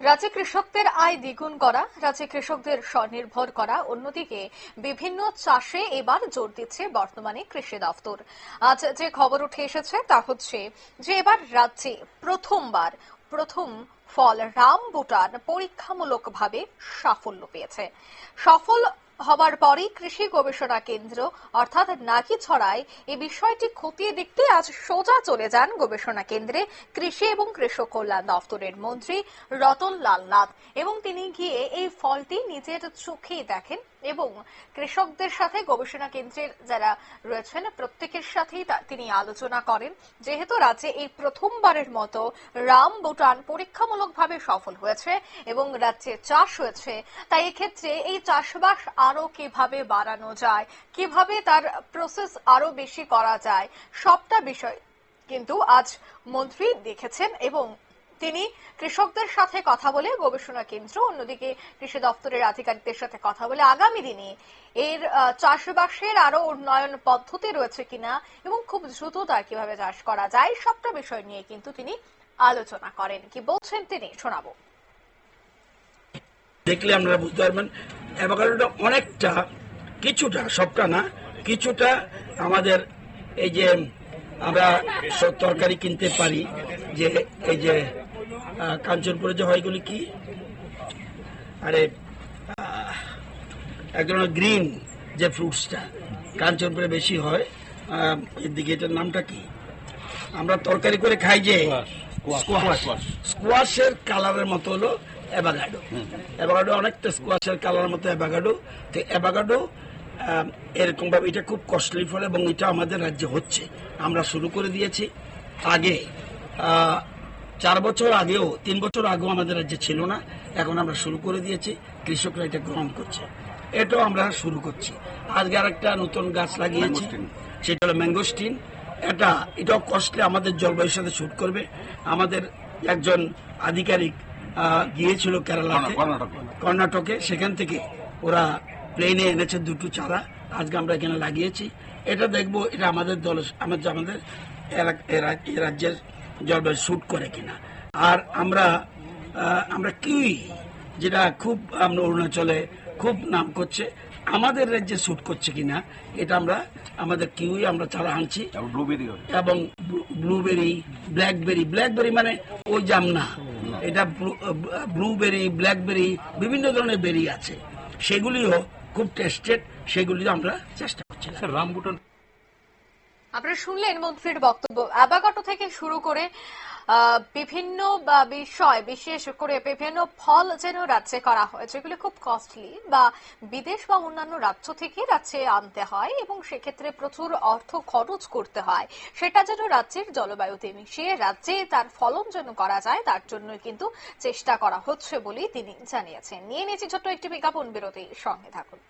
রাজ্যে কৃষকদের আয় দ্বিগুণ করা, রাজ্যে কৃষকদের স্বনির্ভর করা, অন্যদিকে বিভিন্ন চাষে এবার জোর দিচ্ছে বর্তমানে কৃষি দফতর। আজ যে খবর উঠে এসেছে তা হচ্ছে যে এবার রাজ্যে প্রথমবার প্রথম ফল রাম রামবুটান পরীক্ষামূলকভাবে সাফল্য পেয়েছে। সফল হবার পরই কৃষি গবেষণা কেন্দ্র, অর্থাৎ নাকি ছড়ায় এই বিষয়টি খতিয়ে দেখতে আজ সোজা চলে যান গবেষণা কেন্দ্রে কৃষি এবং কৃষক কল্যাণ দফতরের মন্ত্রী রতন লাল নাথ এবং তিনি গিয়ে এই ফলটি নিজের চোখেই দেখেন এবং কৃষকদের সাথে গবেষণা কেন্দ্রের যারা রয়েছেন প্রত্যেকের সাথেই তিনি আলোচনা করেন। যেহেতু রাজ্যে এই প্রথমবারের মতো রাম ভুটান পরীক্ষামূলকভাবে সফল হয়েছে এবং রাজ্যে চাষ হয়েছে, তাই এক্ষেত্রে এই চাষবাস আরও কীভাবে বাড়ানো যায়, কীভাবে তার প্রসেস আরও বেশি করা যায়, সবটা বিষয় কিন্তু আজ মন্ত্রী দেখেছেন এবং তিনি কৃষকদের সাথে কথা বলে গবেষণা কেন্দ্র, অন্যদিকে কৃষি দপ্তরের আধিকারিকদের সাথে কথা বলে আগামী দিনে এর চাষবাসের আরও উন্নয়ন পদ্ধতি রয়েছে কিনা এবং খুব দ্রুত তার কীভাবে চাষ করা যায়, সবটা বিষয় নিয়ে কিন্তু তিনি আলোচনা করেন। কি বলছেন তিনি? শোনাবো। দেখলে আপনারা বুঝতে পারবেন অ্যাভোকাডোটা অনেকটা কিছুটা সবটা না কিছুটা আমাদের এই যে আমরা সব তরকারি কিনতে পারি যে এই যে কাঞ্চনপুরে যে হয় এগুলি কি? আরে এক ধরনের গ্রিন যে ফ্রুটসটা কাঞ্চনপুরে বেশি হয়। এদিকে এটার নামটা কি? আমরা তরকারি করে খাই যে স্কোয়াশ স্কোয়াশের কালারের মতো হলো অ্যাভাগাডো অ্যাভাগাডো অনেকটা স্কোয়াশের কালারের মতো অ্যাভাগাডো তো অ্যাভাগাডো এরকম ভাবে এটা খুব কস্টলি ফল এবং এটা আমাদের রাজ্যে হচ্ছে। আমরা শুরু করে দিয়েছি। আগে চার বছর আগেও তিন বছর আগেও আমাদের রাজ্যে ছিল না। এখন আমরা শুরু করে দিয়েছি। কৃষকরা এটা গ্রহণ করছে। এটাও আমরা শুরু করছি। আজকে আরেকটা নতুন গাছ লাগিয়েছি। সেটা হলো ম্যাঙ্গোস্টিন এটা এটাও কষ্টলি আমাদের জলবায়ুর সাথে শুট করবে। আমাদের একজন আধিকারিক গিয়েছিল কেরালাতে কর্ণাটকে। সেখান থেকে ওরা প্লেনে এনেছে দুটো চারা। আজকে আমরা এখানে লাগিয়েছি। এটা দেখব এটা আমাদের দল আমাদের আমাদের রাজ্যের জলবায়ু শ্যুট করে কিনা। আর আমরা আমরা কিউই যেটা খুব আমরা অরুণাচলে খুব নাম করছে আমাদের রাজ্যে শ্যুট করছে কিনা এটা আমরা আমাদের কিউই আমরা চারা আনছি। এবং ব্লুবেরি ব্ল্যাকবেরি ব্ল্যাকবেরি মানে ওই জাম না। এটা ব্লুবেরি ব্ল্যাকবেরি বিভিন্ন ধরনের বেরি আছে। সেগুলিও খুব টেস্টেড সেগুলি আমরা চেষ্টা করছি। স্যার রামবুটান আপনারা শুনলেন মন্ত্রীর বক্তব্য। আবাগত থেকে শুরু করে বিভিন্ন বিষয়, বিশেষ করে বিভিন্ন ফল যেন রাজ্যে করা হয় যেগুলো খুব কস্টলি বা বিদেশ বা অন্যান্য রাজ্য থেকে রাজ্যে আনতে হয়, এবং সেক্ষেত্রে প্রচুর অর্থ খরচ করতে হয়। সেটা যেন রাজ্যের জলবায়ুতে মিশিয়ে রাজ্যে তার ফলন যেন করা যায়, তার জন্য কিন্তু চেষ্টা করা হচ্ছে বলেই তিনি জানিয়েছেন। নিয়ে নিয়েছি ছোট্ট একটি বিজ্ঞাপন বিরতি সঙ্গে থাকুন।